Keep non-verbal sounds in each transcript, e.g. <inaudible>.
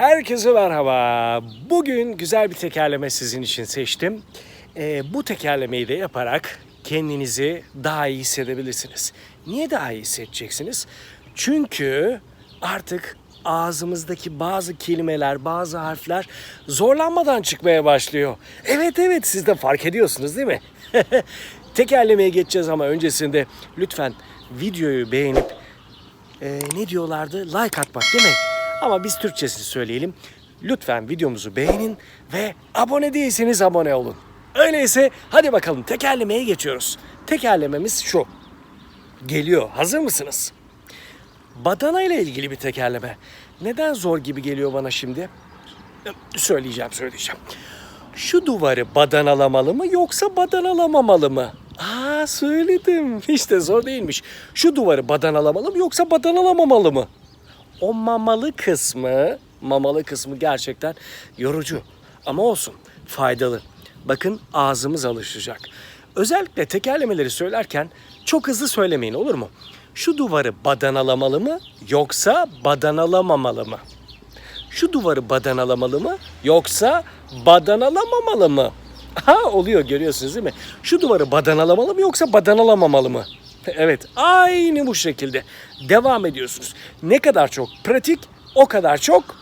Herkese merhaba. Bugün güzel bir tekerleme sizin için seçtim. Ee, bu tekerlemeyi de yaparak kendinizi daha iyi hissedebilirsiniz. Niye daha iyi hissedeceksiniz? Çünkü artık ağzımızdaki bazı kelimeler, bazı harfler zorlanmadan çıkmaya başlıyor. Evet evet siz de fark ediyorsunuz değil mi? <laughs> Tekerlemeye geçeceğiz ama öncesinde lütfen videoyu beğenip e, ne diyorlardı? Like atmak mi? Ama biz Türkçesini söyleyelim. Lütfen videomuzu beğenin ve abone değilseniz abone olun. Öyleyse hadi bakalım tekerlemeye geçiyoruz. Tekerlememiz şu. Geliyor. Hazır mısınız? Badana ile ilgili bir tekerleme. Neden zor gibi geliyor bana şimdi? Söyleyeceğim, söyleyeceğim. Şu duvarı badanalamalı mı yoksa badanalamamalı mı? Aa söyledim. Hiç de zor değilmiş. Şu duvarı badanalamalı mı yoksa badanalamamalı mı? O mamalı kısmı, mamalı kısmı gerçekten yorucu. Ama olsun, faydalı. Bakın ağzımız alışacak. Özellikle tekerlemeleri söylerken çok hızlı söylemeyin olur mu? Şu duvarı badanalamalı mı yoksa badanalamamalı mı? Şu duvarı badanalamalı mı yoksa badanalamamalı mı? Ha oluyor görüyorsunuz değil mi? Şu duvarı badanalamalı mı yoksa badanalamamalı mı? Evet aynı bu şekilde devam ediyorsunuz. Ne kadar çok pratik o kadar çok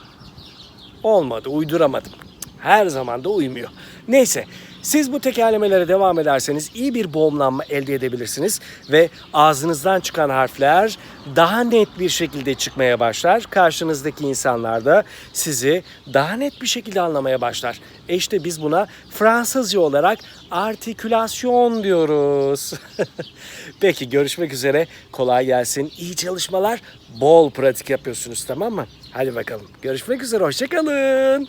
olmadı uyduramadım. Her zaman da uymuyor. Neyse siz bu tekerlemelere devam ederseniz iyi bir boğumlanma elde edebilirsiniz ve ağzınızdan çıkan harfler daha net bir şekilde çıkmaya başlar. Karşınızdaki insanlar da sizi daha net bir şekilde anlamaya başlar. E işte biz buna Fransızca olarak artikülasyon diyoruz. <laughs> Peki görüşmek üzere. Kolay gelsin. İyi çalışmalar. Bol pratik yapıyorsunuz tamam mı? Hadi bakalım. Görüşmek üzere. Hoşçakalın.